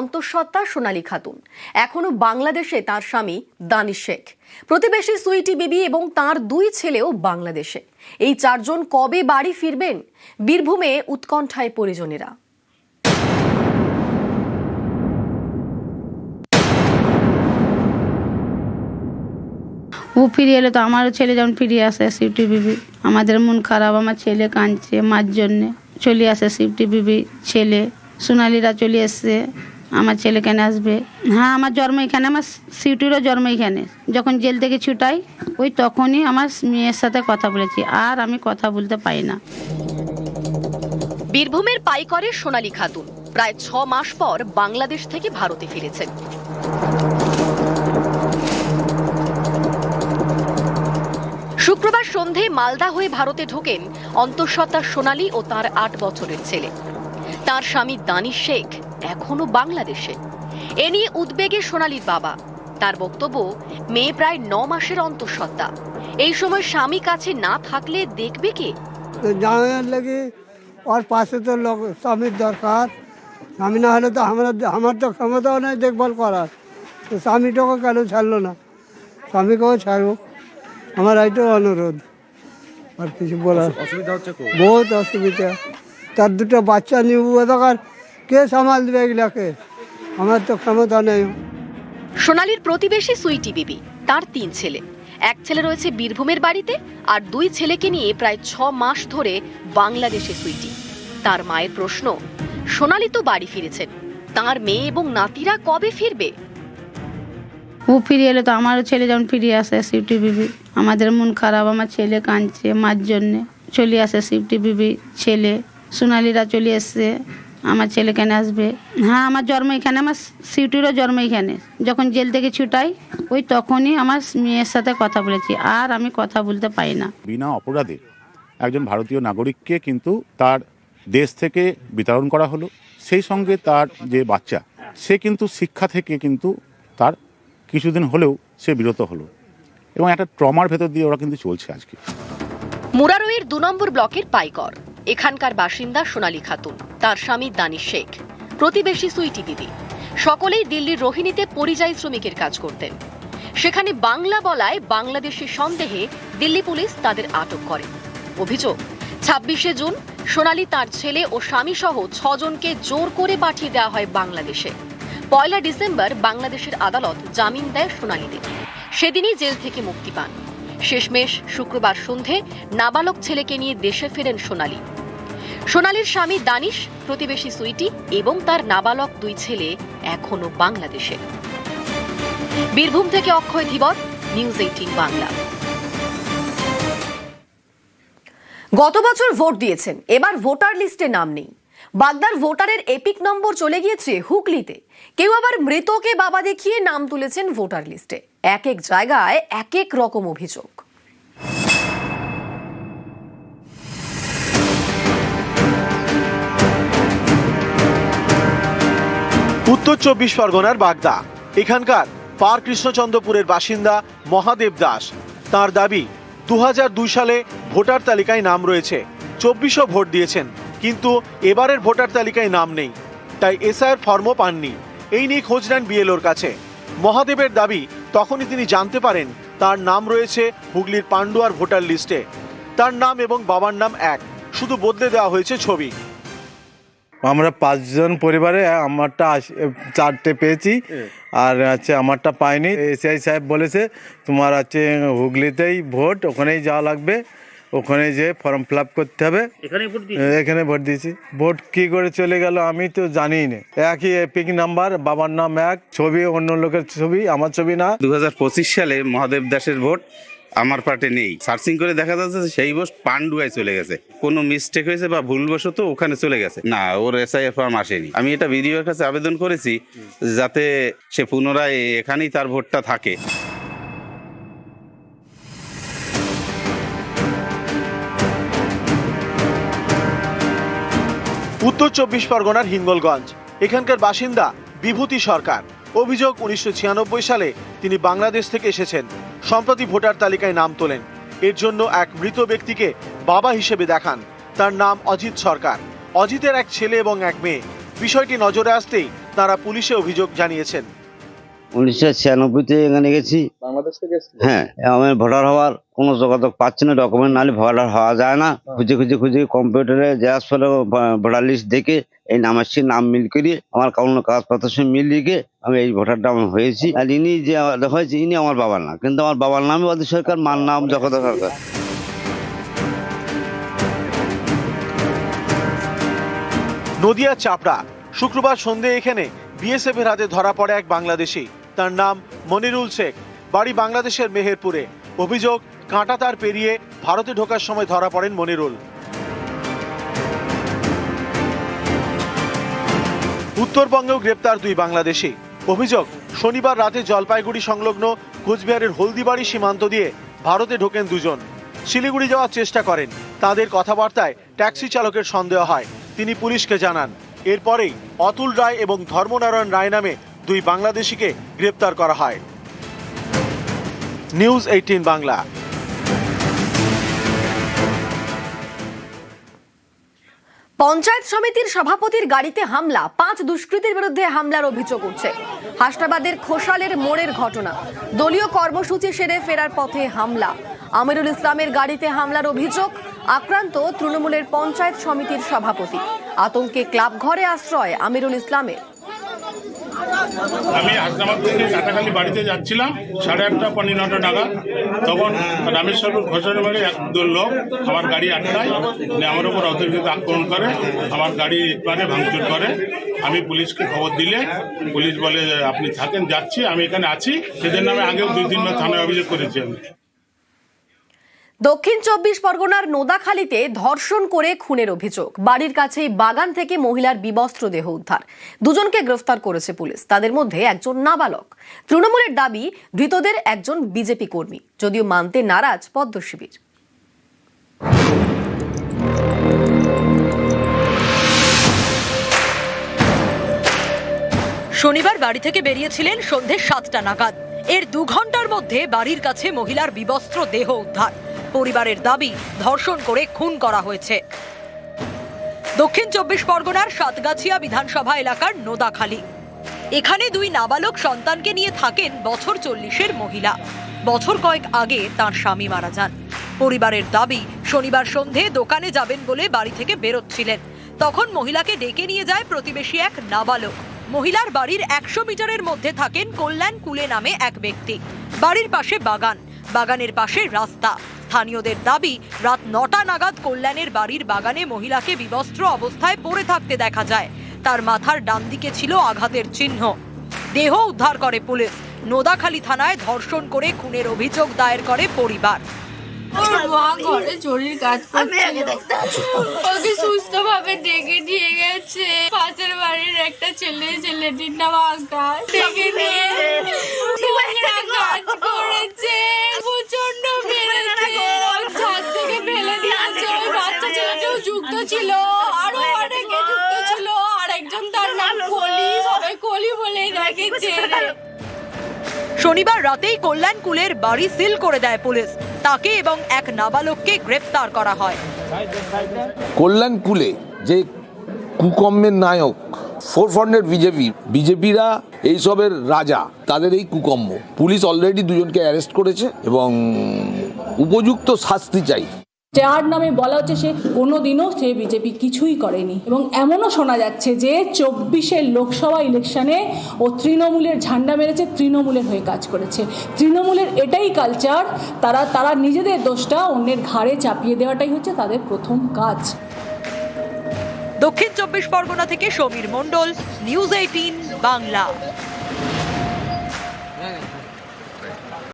অন্তঃসত্ত্বা সোনালী খাতুন। এখনও বাংলাদেশে তার স্বামী দানিশ শেখ। প্রতিবেশী সুইটি বিবি এবং তার দুই ছেলেও বাংলাদেশে। এই চারজন কবে বাড়ি ফিরবেন? বীরভূমে উৎকণ্ঠায় পরিজনেরা। ও ফিরে এলে তো আমারও ছেলে যেমন ফিরে আসে সিফটি বিবি। আমাদের মন খারাপ, আমার ছেলে কাঁদছে মার জন্যে। চলে আসে সিফটি বিবি ছেলে। সোনালিরা চলে এসছে। আমার ছেলে কেন আসবে। হ্যাঁ আমার জন্ম এখানে, আমার সিউটিরও জন্ম এখানে। যখন জেল থেকে ছুটাই, ওই তখনই আমার মেয়ের সাথে কথা বলেছি। আর আমি কথা বলতে পারি না। বীরভূমের পাইকরের সোনালী খাতুন। প্রায় ছ মাস পর বাংলাদেশ থেকে ভারতে ফিরেছেন। শুক্রবার সন্ধে মালদা হয়ে ভারতে ঢোকেন অন্তঃসত্ত্বা সোনালী ও তার আট বছরের ছেলে। তার স্বামী দানিশ শেখ এখনও বাংলাদেশে। এ নিয়ে উদ্বেগে সোনালির বাবা। তার বক্তব্য মেয়ে প্রায় ন মাসের অন্তঃসত্ত্বা। এই সময় স্বামী কাছে না থাকলে দেখবে কে? তো জামাইয়ের লাগে ওর পাশে তো লোক স্বামীর দরকার। স্বামী না হলে তো আমরা আমার তো ক্ষমতাও নেই দেখভাল করার। তো স্বামীটাকে কেন ছাড়লো না? স্বামীকেও ছাড়ুক। আমার এইটাও অনুরোধ। আর কিছু বলার অসুবিধা হচ্ছে বহুত অসুবিধা। তার দুটো বাচ্চা নিব দরকার। কে সামাল দেবে এগুলাকে? আমার তো ক্ষমতা নেই। সোনালীর প্রতিবেশী সুইটি বিবি তার তিন ছেলে। এক ছেলে রয়েছে বীরভূমের বাড়িতে আর দুই ছেলেকে নিয়ে প্রায় ছ মাস ধরে বাংলাদেশে সুইটি। তার মায়ের প্রশ্ন সোনালি তো বাড়ি ফিরেছেন তার মেয়ে এবং নাতিরা কবে ফিরবে? ও ফিরে এলে তো আমারও ছেলে যেমন ফিরে আসে সিউটি বিবি। আমাদের মন খারাপ আমার ছেলে কাঁদছে মার জন্যে। চলে আসে সিউটি বিবি ছেলে। সোনালিরা চলে এসছে। আমার ছেলে কেন আসবে। হ্যাঁ আমার জন্ম এখানে আমার সিউটিরও জন্ম এখানে। যখন জেল থেকে ছুটাই ওই তখনই আমার মেয়ের সাথে কথা বলেছি। আর আমি কথা বলতে পারি না। বিনা অপরাধে একজন ভারতীয় নাগরিককে কিন্তু তার দেশ থেকে বিতরণ করা হলো। সেই সঙ্গে তার যে বাচ্চা সে কিন্তু শিক্ষা থেকে কিন্তু তার কিছুদিন হলেও সে বিরত হলো। এবং একটা ট্রমার ভেতর দিয়ে ওরা কিন্তু চলছে আজকে। মুরারোয়ের দু নম্বর ব্লকের পাইকর। এখানকার বাসিন্দা সোনালী খাতুন। তার স্বামী দানিশ শেখ। প্রতিবেশী সুইটি দিদি। সকলেই দিল্লির রোহিণীতে পরিযায়ী শ্রমিকের কাজ করতেন। সেখানে বাংলা বলায় বাংলাদেশের সন্দেহে দিল্লি পুলিশ তাদের আটক করে। অভিযোগ, ছাব্বিশে জুন সোনালী তার ছেলে ও স্বামী সহ ছজনকে জোর করে পাঠিয়ে দেওয়া হয় বাংলাদেশে। পয়লা ডিসেম্বর বাংলাদেশের আদালত জামিন দেয় সোনালীদের সেদিনই জেল থেকে মুক্তি পান। শেষমেশ শুক্রবার সন্ধে নাবালক ছেলেকে নিয়ে দেশে ফেরেন সোনালী। সোনালীর স্বামী দানিশ, প্রতিবেশী সুইটি এবং তার নাবালক দুই ছেলে এখনও বাংলাদেশে। বীরভূম থেকে অক্ষয় ধীবর, নিউজ এইটিন বাংলা। গত বছর ভোট দিয়েছেন, এবার ভোটার লিস্টে নাম নেই। বাগদার ভোটারের এপিক নম্বর চলে গিয়েছে হুগলিতে। কেউ আবার মৃতকে বাবা দেখিয়ে নাম তুলেছেন ভোটার লিস্টে। এক এক জায়গায় এক এক রকম অভিযোগ। উত্তর চব্বিশ পরগনার বাগদা। এখানকার পার কৃষ্ণচন্দ্রপুরের বাসিন্দা মহাদেব দাস। তার দাবি দু দুই সালে ভোটার তালিকায় নাম রয়েছে। চব্বিশও ভোট দিয়েছেন, কিন্তু এবারের ভোটার তালিকায় নাম নেই। তাই এসআইয়ের ফর্মও পাননি। এই নিয়ে খোঁজ নেন বিএলওর কাছে। মহাদেবের দাবি, তখনই তিনি জানতে পারেন তার নাম রয়েছে হুগলির পান্ডুয়ার ভোটার লিস্টে। তার নাম এবং বাবার নাম এক। শুধু বদলে দেওয়া হয়েছে ছবি। আমরা পাঁচজন পরিবারে আমারটা আস- চারটে পেয়েছি। আর হচ্ছে আমারটা পাইনি এসআই সাহেব বলেছে তোমার হচ্ছে হুগলিতেই ভোট ওখানেই যাওয়া লাগবে। ওখানে যে ফর্ম ফিল আপ করতে হবে। এখানে ভোট দিয়েছি? ভোট কি করে চলে গেল আমি তো জানি না একই এপিক নাম্বার বাবার নাম এক ছবি অন্য লোকের ছবি আমার ছবি না। দু হাজার পঁচিশ সালে মহাদেব দাসের ভোট আমার পার্টে নেই। সার্চিং করে দেখা যাচ্ছে সেই ভোট পান্ডুয়ায় চলে গেছে। কোনো মিস্টেক হয়েছে বা ভুলবশত ওখানে চলে গেছে। না, ওর এসআইএফ ফর্ম আসেনি। আমি এটা ভিডিওর কাছে আবেদন করেছি যাতে সে পুনরায় এখানেই তার ভোটটা থাকে। উত্তর চব্বিশ পরগনার হিঙ্গলগঞ্জ। এখানকার বাসিন্দা বিভূতি সরকার। অভিযোগ উনিশশো ছিয়ানব্বই সালে তিনি বাংলাদেশ থেকে এসেছেন। সম্প্রতি ভোটার তালিকায় নাম তোলেন। এর জন্য এক মৃত ব্যক্তিকে বাবা হিসেবে দেখান। তার নাম অজিত সরকার। অজিতের এক ছেলে এবং এক মেয়ে। বিষয়টি নজরে আসতেই তারা পুলিশে অভিযোগ জানিয়েছেন। উনিশশো ছিয়ানব্বইতে এখানে গেছি। হ্যাঁ আমি ভোটার হওয়ার কোনো যোগাযোগ পাচ্ছি না ডকুমেন্ট নাহলে ভোটার হওয়া যায় না। খুঁজে খুঁজে খুঁজে কম্পিউটারে জেরাক্স করে ভোটার লিস্ট দেখে এই নামের সঙ্গে নাম মিল করিয়ে আমার কোনো কাগজপত্রের সঙ্গে মিল লিখে আমি এই ভোটারটা আমি হয়েছি। আর ইনি যে হয়েছে ইনি আমার বাবার না কিন্তু আমার বাবার নামে অদি সরকার মার নাম জগত সরকার নদিয়া চাপড়া শুক্রবার সন্ধে এখানে বিএসএফ এর হাতে ধরা পড়ে এক বাংলাদেশি। তার নাম মনিরুল শেখ। বাড়ি বাংলাদেশের মেহেরপুরে। অভিযোগ কাঁটাতার পেরিয়ে ভারতে ঢোকার সময় ধরা পড়েন মনিরুল। উত্তরবঙ্গেও গ্রেপ্তার দুই বাংলাদেশি। অভিযোগ, শনিবার রাতে জলপাইগুড়ি সংলগ্ন কোচবিহারের হলদিবাড়ি সীমান্ত দিয়ে ভারতে ঢোকেন দুজন। শিলিগুড়ি যাওয়ার চেষ্টা করেন। তাদের কথাবার্তায় ট্যাক্সি চালকের সন্দেহ হয়। তিনি পুলিশকে জানান। এরপরেই অতুল রায় এবং ধর্মনারায়ণ রায় নামে দুই বাংলাদেশিকে গ্রেপ্তার করা হয়। News eighteen Bangla. পঞ্চায়েত সমিতির সভাপতির গাড়িতে হামলা, পাঁচ দুষ্কৃতীর বিরুদ্ধে হামলার অভিযোগ উঠছে। হাসনাবাদের খোসালের মোড়ের ঘটনা, দলীয় কর্মসূচি সেরে ফেরার পথে হামলা। আমিরুল ইসলামের গাড়িতে হামলার অভিযোগ, আক্রান্ত তৃণমূলের পঞ্চায়েত সমিতির সভাপতি। আতঙ্কে ক্লাব ঘরে আশ্রয় আমিরুল ইসলামের। আমি হাসনাবাদ থেকে কাটাখালি বাড়িতে যাচ্ছিলাম, সাড়ে আটটা পনেরো নটা নাগাদ। তখন রামেশ্বরপুর ঘোষণা বাড়ি এক দল লোক আমার গাড়ি আটকায় মানে আমার উপর অতিরিক্ত আক্রমণ করে, আমার গাড়ি মানে ভাঙচুর করে। আমি পুলিশকে খবর দিলে, পুলিশ বলে আপনি থাকেন, যাচ্ছি, আমি এখানে আছি। সেদিন আমি আগেও দুই তিনবার থানায় অভিযোগ করেছি আমি। দক্ষিণ চব্বিশ পরগনার নোদাখালীতে ধর্ষণ করে খুনের অভিযোগ। বাড়ির কাছেই বাগান থেকে মহিলার বিবস্ত্র দেহ উদ্ধার। দুজনকে গ্রেফতার করেছে পুলিশ। তাদের মধ্যে একজন নাবালক। তৃণমূলের দাবি, ধৃতদের একজন বিজেপি কর্মী। যদিও মানতে নারাজ পদ্ম শিবির। শনিবার বাড়ি থেকে বেরিয়েছিলেন সন্ধে সাতটা নাগাদ। এর দু ঘণ্টার মধ্যে বাড়ির কাছে মহিলার বিবস্ত্র দেহ উদ্ধার। পরিবারের দাবি ধর্ষণ করে খুন করা হয়েছে। দক্ষিণ চব্বিশ পরগনার সাতগাছিয়া বিধানসভা এলাকার নোদাখালী। এখানে দুই নাবালক সন্তানকে নিয়ে থাকেন বছর চল্লিশের মহিলা। বছর কয়েক আগে তার স্বামী মারা যান। পরিবারের দাবি, শনিবার সন্ধে দোকানে যাবেন বলে বাড়ি থেকে বেরোচ্ছিলেন। তখন মহিলাকে ডেকে নিয়ে যায় প্রতিবেশী এক নাবালক। মহিলার বাড়ির একশো মিটারের মধ্যে থাকেন কল্যাণ কুলে নামে এক ব্যক্তি। বাড়ির পাশে বাগান। বাগানের পাশে রাস্তা। স্থানীয়দের দাবি রাত নটা নাগাদ কল্যাণের বাড়ির বাগানে মহিলাকে বিবস্ত্র অবস্থায় পড়ে থাকতে দেখা যায়। তার মাথার ডান দিকে ছিল আঘাতের চিহ্ন। দেহ উদ্ধার করে পুলিশ। নোদাখালী থানায় ধর্ষণ করে খুনের অভিযোগ দায়ের করে পরিবার। ওর মা ঘরে চুরির কাজ ওকে সুস্থ ভাবে ডেকে নিয়ে গেছে। পাশের বাড়ির একটা ছেলে ছেলেটির নাম আকাশ। ডেকে নিয়ে করেছে প্রচণ্ড মেরেছে ছাদ থেকে ফেলে দিয়েছে ওই বাচ্চা ছেলেটাও যুক্ত ছিল আরও অনেকে যুক্ত ছিল আর একজন তার নাম কলি সবাই কলি বলে রেখেছে শনিবার রাতেই কল্যাণ কুলের বাড়ি সিল করে দেয় পুলিশ। তাকে এবং এক নাবালককে গ্রেফতার করা হয়। কল্যাণকুলে যে কুকম্মের নায়ক, ফোর বিজেপি, বিজেপিরা এইসবের রাজা, তাদের এই কুকম্ম পুলিশ অলরেডি দুজনকে অ্যারেস্ট করেছে এবং উপযুক্ত শাস্তি চাই। যার নামে বলা হচ্ছে সে কোনোদিনও সে বিজেপি কিছুই করেনি। এবং এমনও শোনা যাচ্ছে যে চব্বিশের লোকসভা ইলেকশনে ও তৃণমূলের ঝান্ডা মেরেছে, তৃণমূলের হয়ে কাজ করেছে। তৃণমূলের এটাই কালচার তারা তারা নিজেদের দোষটা অন্যের ঘাড়ে চাপিয়ে দেওয়াটাই হচ্ছে তাদের প্রথম কাজ। দক্ষিণ চব্বিশ পরগনা থেকে সমীর মণ্ডল নিউজ এইটিন বাংলা।